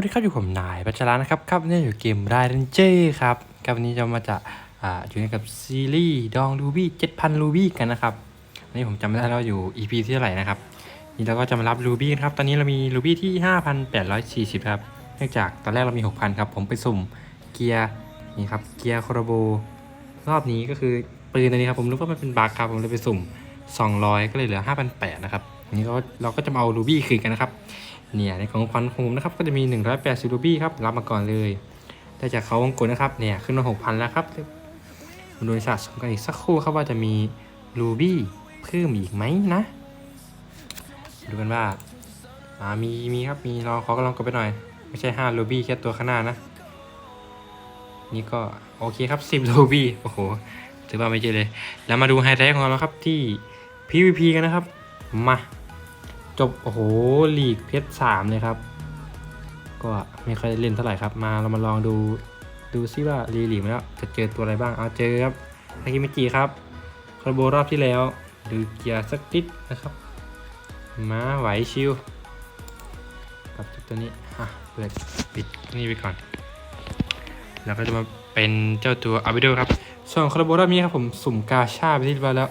วัสดีครับอยู่ผมนายปัชรานะครับครับเนี่ยอยู่เกมไรเดนเจครับครับวันนี้จะมาจะอ่าอยู่กับซีรีส์ดองรูบี้เจ็ดพันรูบี้กันนะครับวันนี้ผมจำไม่ได้แล้วอยู่ EP ที่เท่าไหร่นะครับนี่เราก็จะมารับรูบี้ครับตอนนี้เรามีรูบี้ที่ห้าพันแปดร้อยสี่สิบครับเนื่องจากตอนแรกเรามีหกพันครับผมไปสุ่มเกียร์นี่ครับเกียร์โครโบรอบนี้ก็คือปืนตัวนี้ครับผมรู้ว่ามันเป็นบั๊กครับผมเลยไปสุ่ม200ก็เลยเหลือ5,800นะครับนี่เราเราก็จะมาเอารูบี้คืนกันนะครับ เนี่ยในของขวัญของผมนะครับก็จะมี 180รูบี้ครับรับมาก่อนเลย ได้จากเขาวงกลนะครับเนี่ยขึ้นมา6,000แล้วครับโดยสะสมกันอีกสักครู่ครับว่าจะมีรูบี้เพิ่มอีกไหมนะดูกันว่าอ่ามีมีครับมีรอขอกำลังกดไปหน่อย ไม่ใช่5รูบี้แค่ตัวข้างหน้านะ นี่ก็โอเคครับ10รูบี้โอ้โหถือว่าไม่เยอเลย แล้วมาดูไฮไลท์ของเราครับที่ PVP กันนะครับมา จบ โอ้โหลีกเพชรสามเลยครับ ก็ไม่ค่อยเล่นเท่าไหร่ครับ มาเรามาลองดูดูซิว่ารีลีมาแล้วจะเจอตัวอะไรบ้าง เอาเจอครับอากิมิจิครับคาร์โบรอบที่แล้วดูเกียร์สักนิดนะครับ มาไหวชิวกับจุดตัวนี้อะเปิดปิดนี่ไปก่อน แล้วก็จะมาเป็นเจ้าตัวอาบิโดครับ ส่วนคาร์โบรอบนี้ครับผมสุ่มกาชาไปที่เรียบร้อยแล้ว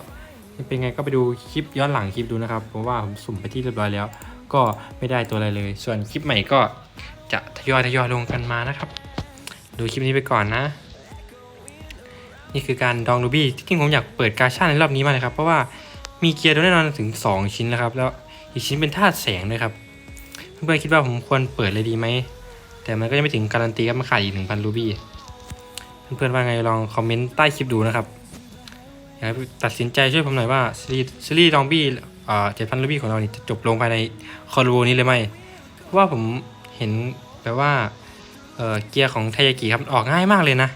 เป็นไงก็ไปดูคลิปย้อนหลังคลิปดูนะครับ เพราะว่าผมสุ่มไปที่เรียบร้อยแล้ว ก็ไม่ได้ตัวอะไรเลย ส่วนคลิปใหม่ก็จะทยอยทยอยลงกันมานะครับ ดูคลิปนี้ไปก่อนนะ นี่คือการดองรูบี้ที่จริงผมอยากเปิดกาชาในรอบนี้มากเลยครับ เพราะว่ามีเกียร์โด้วยแน่นอนถึง 2 ชิ้นแล้วครับ แล้วอีกชิ้นเป็นธาตุแสงด้วยครับ เพื่อนๆคิดว่าผมควรเปิดเลยดีไหม แต่มันก็ยังไม่ถึงการันตีครับมันขาดอีก 1,000รูบี้ เพื่อนๆว่าไงลองคอมเมนต์ใต้คลิปดูนะครับ อยากให้ตัดสินใจช่วยผมหน่อยว่าซีรีส์ซีรีส์ลองบี้เจ็ดพันลูบี้ของเรานี่จะจบลงภายในคอร์โบนี้เลยไหมเพราะว่าผมเห็นแบบว่าเเกียร์ของไทยากิครับออกง่ายมากเลยนะ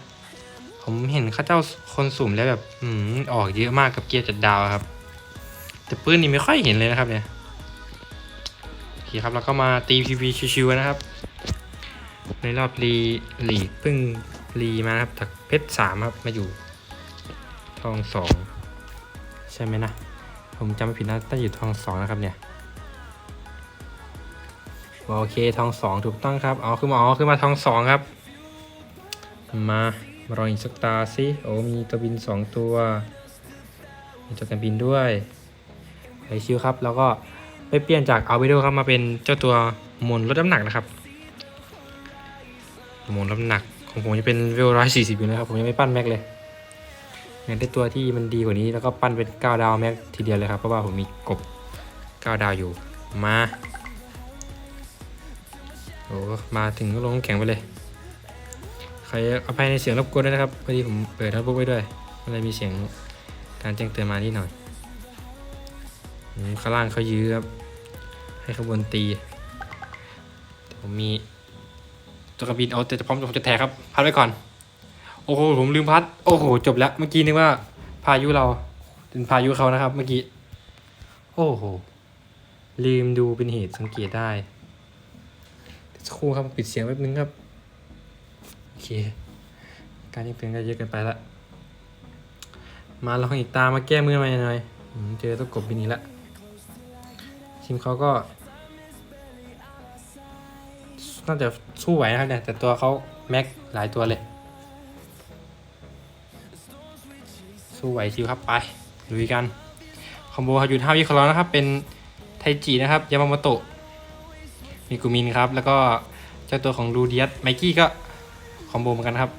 ผมเห็นข้าเจ้าคนสุ่มแล้วแบบอืมออกเยอะมากกับเกียร์จัดดาวครับ แต่ปืนนี่ไม่ค่อยเห็นเลยนะครับเนี่ยโอเคครับแล้วก็มาตีพีพีชิวๆนะครับ ในรอบรีลีกเพิ่งรีมาครับจากเพชรสามครับมาอยู่ ทองสองใช่ไหมนะ ผมจำไม่ผิดนะตั้งอยู่ทองสองนะครับเนี่ยโอเคทองสองถูกต้องครับอาขึ้นมาอ๋อขึ้นมาทองสองครับ มามาลองอีกสักตาสิโอ้มีตัวบินสองตัวมีตัวกันบินด้วยไอชิวครับ แล้วก็ไปเปลี่ยนจากเอัลเบโดครับมาเป็นเจ้าตัวมนลดน้ำหนักนะครับมนลดน้ำหนักของผมจะเป็นเวลร้อยสี่สิบอยู่นะครับผมยังไม่ปั้นแม็กเลย อยากได้ตัวที่มันดีกว่านี้แล้วก็ปั้นเป็น9ดาวแม็กทีเดียวเลยครับ เพราะว่าผมมีกบ 9 ดาวอยู่มาโอ้มาถึงก็ลงแข่งไปเลย ใครอภัยในเสียงรบกวนด้วยนะครับพอดีผมเปิดโน้ตบุ๊กไว้ด้วยมันเลยมีเสียงการแจ้งเตือนมานิดหน่อยข้างล่างเขายื้อครับให้ขบวนตีผมมีตัวกระบินเอาแต่จะพร้อมผมจะแทกครับพัดไว้ก่อน โอ้โหผมลืมพัด โอ้โห จบแล้ว เมื่อกี้นึกว่า พายุเรา เป็นพายุเขานะครับ เมื่อกี้ โอ้โห ลืมดูเป็นเหตุสังเกตได้สักครู่ครับปิดเสียงแป๊บนึงครับ โอเค การยังเตืนก็เยอะเกินไปละ มาลองอีกตามาแก้มือมาหน่อยเจอตัวกบบินอีกละทีมเขาก็ น่าจะสู้ไหวนะครับเนี่ยแต่ตัวเขาแม็กหลายตัวเลย สู้ไหวชิวครับไปลุยกันคอมโบฮายุนห้าวิของเรานะครับ เป็นไทจินะครับยามาโมโตะมีกุมินครับ แล้วก็เจ้าตัวของดูเดียสไมกี้ก็คอมโบเหมือนกันครับ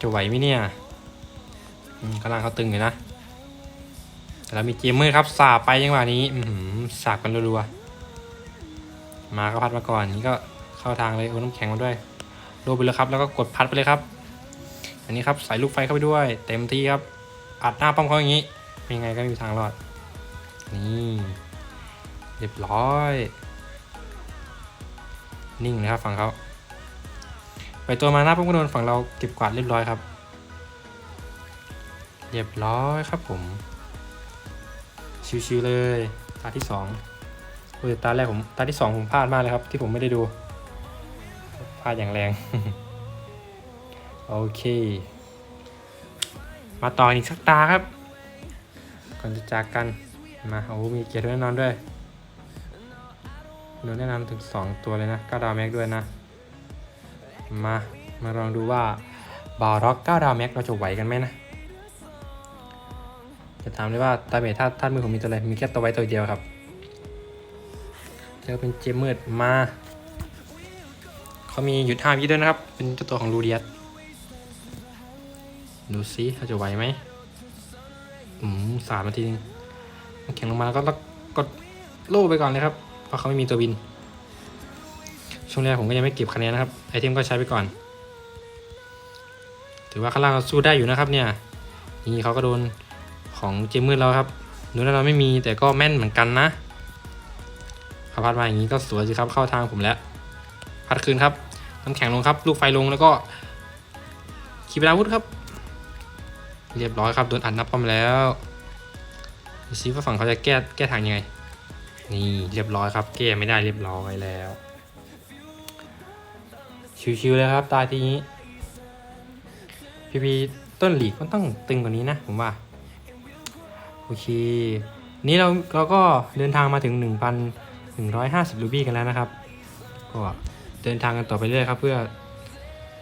จะไหวไหมเนี่ยกำลังเขาตึงอยู่นะแต่เรามีเกมเมอร์ครับสาบไปยังหวะนี้สาบกันรัวๆมาก็พัดมาก่อนนี่ก็เข้าทางเลยโอ้น้ำแข็งมาด้วยโลไปเลยครับ แล้วก็กดพัดไปเลยครับ อันนี้ครับใส่ลูกไฟเข้าไปด้วย เต็มที่ครับอัดหน้าป้อมเขาอย่างนี้เป็นไงก็ไม่มีทางรอด นี่เรียบร้อย นิ่งนะครับฝั่งเขาไปตัวมาหน้าป้อมก็โดนฝั่งเราเก็บกวาดเรียบร้อยครับ เรียบร้อยครับผม ชิวๆเลยตาที่สองโอ้ยตาแรกผมตาที่สองผมพลาดมากเลยครับ ที่ผมไม่ได้ดูพลาดอย่างแรง โอเค มาต่ออีกสักตาครับ ก่อนจะจากกัน มาโอ้มีเกียรติแน่นอนด้วยโดนแนะนำถึง 2 ตัวเลยนะ9ดาวแม็กด้วยนะ มา มาลองดูว่าบาร็อก9ดาวแม็กเราจะไหวกันไหมนะ จะถามเลยว่าตาเมทท่าท่านมือผมมีตัวอะไร มีแค่ตัวไว้ตัวเดียวครับเจอเป็นเจมเมอร์ดมา เขามีหยุดห้ามยี่ด้วยนะครับ เป็นเจ้าตัวของลูเดียส ดูซิเขาจะไหวไหมอืมสามนาทีนึงแข่งลงมาแล้วก็กดโล่ไปก่อนเลยครับ เพราะเขาไม่มีตัวบิน ช่วงแรกผมก็ยังไม่เก็บคะแนนนะครับ ไอเทมก็ใช้ไปก่อน ถือว่าข้างล่างเราสู้ได้อยู่นะครับเนี่ย นี่เขาก็โดนของเจมมืดแล้วครับดูแล้วเราไม่มีแต่ก็แม่นเหมือนกันนะเขาพัดมาอย่างนี้ก็สวยสิครับเข้าทางผมแล้ว พัดคืนครับน้ำแข็งลงครับ ลูกไฟลงแล้วก็ขีปนาวุธครับ เรียบร้อยครับโดนอัดนับป้อมแล้วดูซิว่าฝั่งเขาจะแก้แก้ทางยังไง นี่เรียบร้อยครับ แก้ไม่ได้เรียบร้อยแล้ว ชิวๆเลยครับ ตายทีนี้พีพีต้นหลีกมันต้องตึงกว่านี้นะผมว่า โอเค นี้เราเราก็เดินทางมาถึง 1,150 รูบี้กันแล้วนะครับ ก็เดินทางกันต่อไปเรื่อยครับ เพื่อ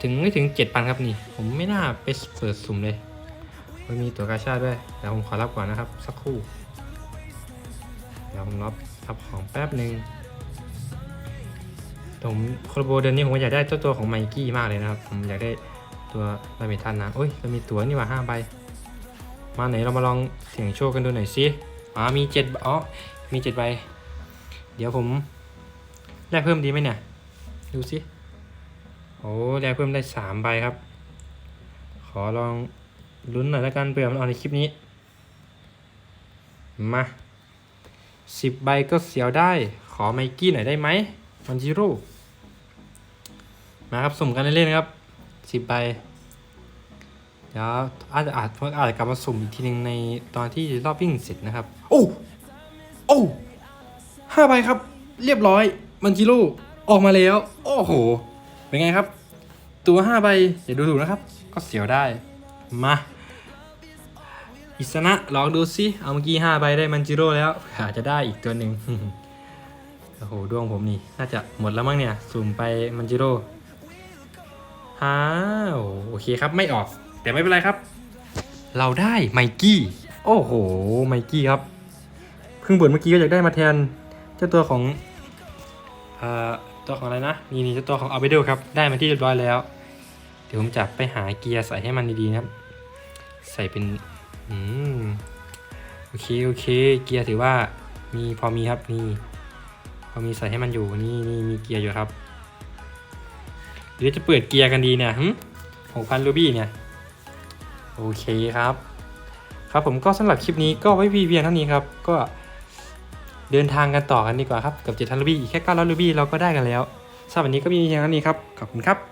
ถึงไม่ถึง 7,000 ครับนี่ ผมไม่น่าไปเปิดสุ่มเลย มันมีตัวกาชาดด้วยเดี๋ยวผมขอรับก่อนนะครับ สักครู่ เดี๋ยวผมรับรับของแป๊บหนึ่งผมโคโลโบเดือนนี้ผมอยากได้ตัวตัวของไมกี้มากเลยนะครับ ผมอยากได้ตัวลาเมทันนะโอ้ยเรามีตัวนี่ว่าห้าใบ มาไหนเรามาลองเสี่ยงโชคกันดูหน่อยสิอ๋อมีเจ็ดอ๋อมีเจ็ดใบ เดี๋ยวผมแลกเพิ่มดีไหมเนี่ย ดูสิโอ้แลกเพิ่มได้สามใบครับ ขอลอง ลุ้นหน่อยล้วกันเผื่อมันออกในคลิปนี้ มาสิบใบก็เสียวได้ ขอไมกี้หน่อยได้ไหมมันจิโร่มาครับสุ่มกันเล่นๆนะครับสิบใบเดี๋ยวอาจจะอาจอาจจะกลับมาสุ่มอีกทีหนึ่งในตอนที่รอบวิ่งเสร็จนะครับ โอ้โอ้ห้าใบครับ เรียบร้อยมันจิโร่ออกมาแล้ว โอ้โห เป็นไงครับ ตัวห้าใบอย่าดูถูกนะครับ ก็เสียวได้ มาอิสนะลองดูสิเอาเมื่อกี้ห้าใบได้มันจิโร่แล้วอาจจะได้อีกตัวหนึ่งโอ้โหดวงผมนี่ น่าจะหมดแล้วมั้งเนี่ย สุ่มไปมันจิโร่ฮ้าวโอเคครับไม่ออก แต่ไม่เป็นไรครับ เราได้ไมกี้ โอ้โห ไมกี้ครับ เพิ่งบ่นเมื่อกี้ก็อยากได้มาแทน เจ้าตัวของ เอ่อ ตัวของอะไรนะ นี่นี่เจ้าตัวของอัลเบโดครับ ได้มาที่เรียบร้อยแล้ว เดี๋ยวผมจะไปหาเกียร์ใส่ให้มันดีๆนะครับ ใส่เป็น อืม โอเค โอเค เกียร์ถือว่ามีพอมีครับนี่พอมีใส่ให้มันอยู่นี่นี่มีเกียร์อยู่ครับหรือจะเปิดเกียร์กันดีเนี่ยหกพันรูบี้เนี่ย โอเคครับ ครับผมก็สำหรับคลิปนี้ก็ไว้เพียงเท่านี้ครับ ก็เดินทางกันต่อกันดีกว่าครับ กับเจ็ดพันรูบี้แค่เก้าร้อยรูบี้เราก็ได้กันแล้วสำหรับวันนี้ก็มีเพียงเท่านี้ครับ ขอบคุณครับ